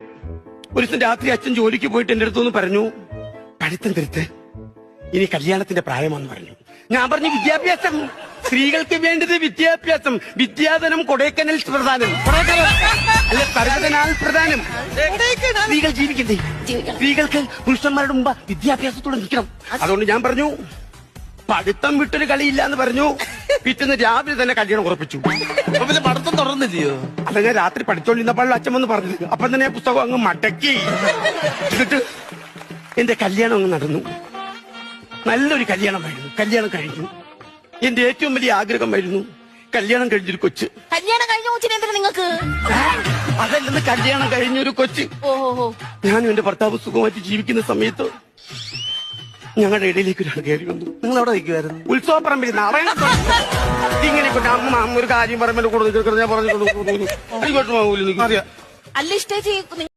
ഒരു ദിവസം രാത്രി അച്ഛൻ ജോലിക്ക് പോയിട്ട് എന്റെ അടുത്തൊന്ന് പറഞ്ഞു പഠിത്തം തിരുത്ത് ഇനി കല്യാണത്തിന്റെ പ്രായമാണെന്ന് പറഞ്ഞു. ഞാൻ പറഞ്ഞു വിദ്യാഭ്യാസം സ്ത്രീകൾക്ക് വേണ്ടത് വിദ്യാഭ്യാസം വിദ്യാധനം കൊടൈക്കനൽ പ്രധാനം. അല്ലെ സർവതനാൽ പ്രധാനം. സ്ത്രീകൾ ജീവിക്കണ്ടേ സ്ത്രീകൾക്ക് പുരുഷന്മാരുടെ മുമ്പ് വിദ്യാഭ്യാസത്തോടെ നിൽക്കണം. അതുകൊണ്ട് ഞാൻ പറഞ്ഞു പഠിത്തം വിട്ടൊരു കളിയില്ല എന്ന് പറഞ്ഞു. പിറ്റേന്ന് രാവിലെ തന്നെ കല്യാണം ഉറപ്പിച്ചു. പഠിത്തം തുടർന്നില്ലയോ അല്ല ഞാൻ രാത്രി പഠിച്ചോണ്ടിരുന്നപ്പോഴും അച്ഛൻ വന്ന് പറഞ്ഞു അപ്പൊ തന്നെ ഞാൻ പുസ്തകം അങ്ങ് മടക്കി. എന്നിട്ട് എന്റെ കല്യാണം അങ്ങ് നടന്നു. നല്ലൊരു കല്യാണമായിരുന്നു. കല്യാണം കഴിഞ്ഞു. എന്റെ ഏറ്റവും വലിയ ആഗ്രഹമായിരുന്നു കല്യാണം കഴിഞ്ഞൊരു കൊച്ച്. കല്യാണം കഴിഞ്ഞ കൊച്ചിന് നിങ്ങക്ക് അതല്ലെന്ന് കല്യാണം കഴിഞ്ഞൊരു കൊച്ച്. ഞാനും എന്റെ ഭർത്താവ് സുഖമായിട്ട് ജീവിക്കുന്ന സമയത്ത് ഞങ്ങളുടെ ഇടയിലേക്ക് ഒരാൾ കയറി വന്നു. നിങ്ങൾ അവിടെ നിൽക്കുമായിരുന്നു ഉത്സവ പറമ്പിൽ നാളെ ഇങ്ങനെ അമ്മ അമ്മ ഒരു കാര്യം പറയുമ്പോൾ കൂടുതൽ ഞാൻ പറഞ്ഞു അറിയാം അല്ല ഇഷ്ടേച്ചി